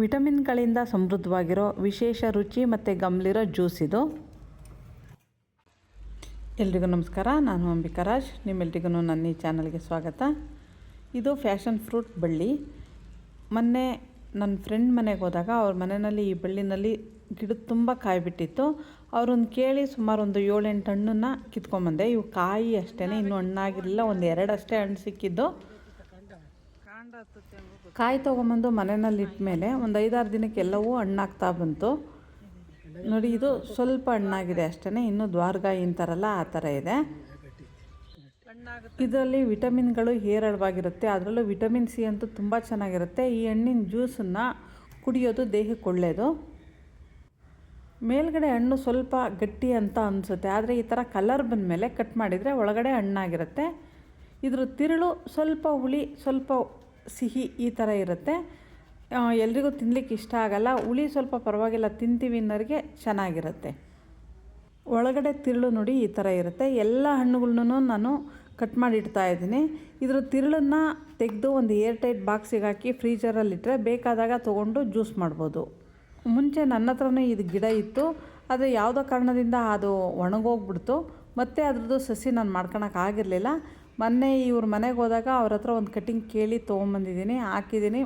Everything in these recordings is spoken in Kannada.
ವಿಟಮಿನ್ಗಳಿಂದ ಸಮೃದ್ಧವಾಗಿರೋ ವಿಶೇಷ ರುಚಿ ಮತ್ತು ಗಮ್ಲಿರೋ ಜ್ಯೂಸ್ ಇದು. ಎಲ್ರಿಗೂ ನಮಸ್ಕಾರ, ನಾನು ಅಂಬಿಕಾ ರಾಜ್. ನಿಮ್ಮೆಲ್ರಿಗೂ ನನ್ನ ಈ ಚಾನಲ್ಗೆ ಸ್ವಾಗತ. ಇದು ಫ್ಯಾಷನ್ ಫ್ರೂಟ್ ಬಳ್ಳಿ. ಮೊನ್ನೆ ನನ್ನ ಫ್ರೆಂಡ್ ಮನೆಗೆ ಹೋದಾಗ ಅವ್ರ ಮನೆಯಲ್ಲಿ ಈ ಬಳ್ಳಿನಲ್ಲಿ ಗಿಡದ ತುಂಬ ಕಾಯಿ ಬಿಟ್ಟಿತ್ತು ಅವ್ರನ್ನ ಕೇಳಿ ಸುಮಾರು ಒಂದು ಏಳೆಂಟು ಹಣ್ಣನ್ನು ಕಿತ್ಕೊಂಬಂದೆ. ಇವು ಕಾಯಿ ಅಷ್ಟೇ ಇನ್ನೂ ಹಣ್ಣಾಗಿರಲಿಲ್ಲ ಒಂದು ಎರಡಷ್ಟೇ ಹಣ್ಣು ಸಿಕ್ಕಿದ್ದು. ಕಾಯಿ ತೊಗೊಂಬಂದು ಮನೆಯಲ್ಲಿ ಇಟ್ಮೇಲೆ ಒಂದು ಐದಾರು ದಿನಕ್ಕೆ ಎಲ್ಲವೂ ಹಣ್ಣಾಗ್ತಾ ಬಂತು. ನೋಡಿ ಇದು ಸ್ವಲ್ಪ ಹಣ್ಣಾಗಿದೆ ಅಷ್ಟೇ ಇನ್ನೂ ದ್ವಾರಗಾಯಿ ಅಂತಾರಲ್ಲ ಆ ಥರ ಇದೆ. ಇದರಲ್ಲಿ ವಿಟಮಿನ್ಗಳು ಹೇರಳವಾಗಿರುತ್ತೆ ಅದರಲ್ಲೂ ವಿಟಮಿನ್ ಸಿ ಅಂತೂ ತುಂಬ ಚೆನ್ನಾಗಿರುತ್ತೆ. ಈ ಹಣ್ಣಿನ ಜ್ಯೂಸನ್ನು ಕುಡಿಯೋದು ದೇಹಕ್ಕೆ ಒಳ್ಳೆಯದು ಮೇಲ್ಗಡೆ ಹಣ್ಣು ಸ್ವಲ್ಪ ಗಟ್ಟಿ ಅಂತ ಅನಿಸುತ್ತೆ ಆದರೆ ಈ ಥರ ಕಲರ್ ಬಂದಮೇಲೆ ಕಟ್ ಮಾಡಿದರೆ ಒಳಗಡೆ ಹಣ್ಣಾಗಿರುತ್ತೆ. ಇದ್ರ ತಿರುಳು ಸ್ವಲ್ಪ ಹುಳಿ ಸ್ವಲ್ಪ ಸಿಹಿ ಈ ಥರ ಇರುತ್ತೆ. ಎಲ್ರಿಗೂ ತಿನ್ಲಿಕ್ಕೆ ಇಷ್ಟ ಆಗಲ್ಲ. ಹುಳಿ ಸ್ವಲ್ಪ ಪರವಾಗಿಲ್ಲ, ತಿಂತೀವಿ ಅನ್ನೋರಿಗೆ ಚೆನ್ನಾಗಿರುತ್ತೆ. ಒಳಗಡೆ ತಿರುಳು ನೋಡಿ ಈ ಥರ ಇರುತ್ತೆ. ಎಲ್ಲ ಹಣ್ಣುಗಳನ್ನೂ ನಾನು ಕಟ್ ಮಾಡಿ ಇಡ್ತಾ ಇದ್ದೀನಿ. ಇದ್ರ ತಿರುಳನ್ನು ತೆಗೆದು ಒಂದು ಏರ್ ಟೈಟ್ ಬಾಕ್ಸಿಗೆ ಹಾಕಿ ಫ್ರೀಜರಲ್ಲಿಟ್ಟರೆ ಬೇಕಾದಾಗ ತೊಗೊಂಡು ಜ್ಯೂಸ್ ಮಾಡ್ಬೋದು. ಮುಂಚೆ ನನ್ನ ಹತ್ರನೂ ಇದು ಗಿಡ ಇತ್ತು. ಆದರೆ ಯಾವುದೋ ಕಾರಣದಿಂದ ಅದು ಒಣಗೋಗ್ಬಿಡ್ತು. ಮತ್ತು ಅದ್ರದ್ದು ಸಸಿ ನಾನು ಮಾಡ್ಕೊಳಕ್ಕೆ ಆಗಿರಲಿಲ್ಲ. ಮೊನ್ನೆ ಇವ್ರ ಮನೆಗೆ ಹೋದಾಗ ಅವ್ರ ಹತ್ರ ಒಂದು ಕಟ್ಟಿಂಗ್ ಕೇಳಿ ತೊಗೊಂಬಂದಿದ್ದೀನಿ ಹಾಕಿದ್ದೀನಿ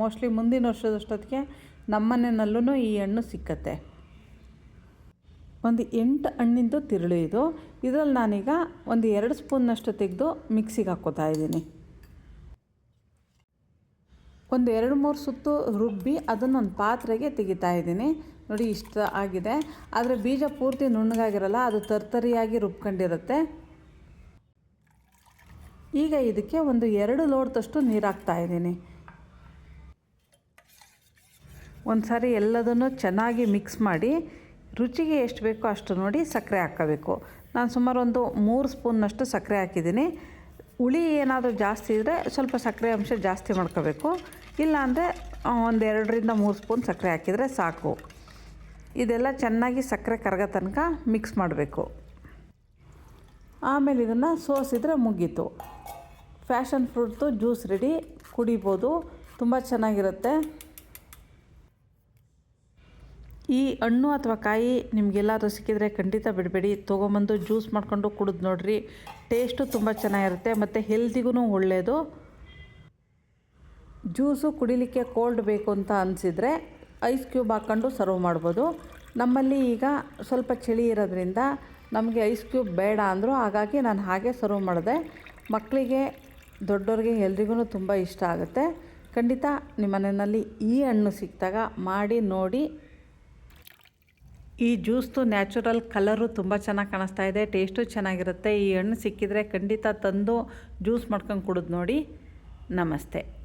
ಮೋಸ್ಟ್ಲಿ ಮುಂದಿನ ವರ್ಷದಷ್ಟೊತ್ತಿಗೆ ನಮ್ಮನೆಯಲ್ಲೂ ಈ ಹಣ್ಣು ಸಿಕ್ಕತ್ತೆ. ಒಂದು ಎಂಟು ಹಣ್ಣಿಂದು ತಿರುಳು ಇದು. ಇದರಲ್ಲಿ ನಾನೀಗ ಒಂದು ಎರಡು ಸ್ಪೂನ್ನಷ್ಟು ತೆಗೆದು ಮಿಕ್ಸಿಗೆ ಹಾಕ್ಕೋತಾ ಇದ್ದೀನಿ. ಒಂದು ಎರಡು ಮೂರು ಸುತ್ತು ರುಬ್ಬಿ ಅದನ್ನೊಂದು ಪಾತ್ರೆಗೆ ತೆಗಿತಾ ಇದ್ದೀನಿ. ನೋಡಿ ಇಷ್ಟ ಆಗಿದೆ. ಆದರೆ ಬೀಜ ಪೂರ್ತಿ ನುಣ್ಣಗಾಗಿರಲ್ಲ, ಅದು ತರ್ತರಿಯಾಗಿ ರುಬ್ಕೊಂಡಿರುತ್ತೆ. ಈಗ ಇದಕ್ಕೆ ಒಂದು ಎರಡು ಲೋಟದಷ್ಟು ನೀರು ಹಾಕ್ತಾ ಇದ್ದೀನಿ. ಒಂದು ಸಾರಿ ಎಲ್ಲದನ್ನು ಚೆನ್ನಾಗಿ ಮಿಕ್ಸ್ ಮಾಡಿ ರುಚಿಗೆ ಎಷ್ಟು ಬೇಕೋ ಅಷ್ಟು ನೋಡಿ ಸಕ್ಕರೆ ಹಾಕ್ಕೋಬೇಕು ನಾನು ಸುಮಾರು ಒಂದು ಮೂರು ಸ್ಪೂನ್ನಷ್ಟು ಸಕ್ಕರೆ ಹಾಕಿದ್ದೀನಿ. ಹುಳಿ ಏನಾದರೂ ಜಾಸ್ತಿ ಇದ್ದರೆ ಸ್ವಲ್ಪ ಸಕ್ಕರೆ ಅಂಶ ಜಾಸ್ತಿ ಮಾಡ್ಕೋಬೇಕು. ಇಲ್ಲಾಂದರೆ ಒಂದು ಎರಡರಿಂದ ಮೂರು ಸ್ಪೂನ್ ಸಕ್ಕರೆ ಹಾಕಿದರೆ ಸಾಕು. ಇದೆಲ್ಲ ಚೆನ್ನಾಗಿ ಸಕ್ಕರೆ ಕರಗೋ ತನಕ ಮಿಕ್ಸ್ ಮಾಡಬೇಕು. ಆಮೇಲೆ ಇದನ್ನು ಸೋಸಿದರೆ ಮುಗೀತು. ಫ್ಯಾಷನ್ ಫ್ರೂಟ್ದು ಜ್ಯೂಸ್ ರೆಡಿ, ಕುಡಿಬೋದು, ತುಂಬ ಚೆನ್ನಾಗಿರುತ್ತೆ. ಈ ಹಣ್ಣು ಅಥವಾ ಕಾಯಿ ನಿಮಗೆಲ್ಲಾದ್ರೂ ಸಿಕ್ಕಿದರೆ ಖಂಡಿತ ಬಿಡಬೇಡಿ. ತೊಗೊಂಬಂದು ಜ್ಯೂಸ್ ಮಾಡ್ಕೊಂಡು ಕುಡಿದು ನೋಡಿರಿ. ಟೇಸ್ಟು ತುಂಬ ಚೆನ್ನಾಗಿರುತ್ತೆ, ಮತ್ತು ಹೆಲ್ದಿಗೂ ಒಳ್ಳೆಯದು ಜ್ಯೂಸು ಕುಡಿಲಿಕ್ಕೆ ಕೋಲ್ಡ್ ಬೇಕು ಅಂತ ಅನಿಸಿದರೆ ಐಸ್ ಕ್ಯೂಬ್ ಹಾಕ್ಕೊಂಡು ಸರ್ವ್ ಮಾಡ್ಬೋದು. ನಮ್ಮಲ್ಲಿ ಈಗ ಸ್ವಲ್ಪ ಚಳಿ ಇರೋದ್ರಿಂದ ನಮಗೆ ಐಸ್ ಕ್ಯೂಬ್ ಬೇಡ ಅಂದರು, ಹಾಗಾಗಿ ನಾನು ಹಾಗೆ ಸರ್ವ್ ಮಾಡಿದೆ. ಮಕ್ಕಳಿಗೆ ದೊಡ್ಡವ್ರಿಗೆ ಎಲ್ರಿಗೂ ತುಂಬ ಇಷ್ಟ ಆಗುತ್ತೆ. ಖಂಡಿತ ನಿಮ್ಮ ಮನೆಯಲ್ಲಿ ಈ ಹಣ್ಣು ಸಿಕ್ಕಿದಾಗ ಮಾಡಿ, ನೋಡಿ. ಈ ಜ್ಯೂಸ್ದು ನ್ಯಾಚುರಲ್ ಕಲರು ತುಂಬ ಚೆನ್ನಾಗಿ ಕಾಣಿಸ್ತಾ ಇದೆ, ಟೇಸ್ಟು ಚೆನ್ನಾಗಿರುತ್ತೆ. ಈ ಹಣ್ಣು ಸಿಕ್ಕಿದರೆ ಖಂಡಿತ ತಂದು ಜ್ಯೂಸ್ ಮಾಡ್ಕೊಂಡು ಕುಡಿದು ನೋಡಿ. ನಮಸ್ತೆ.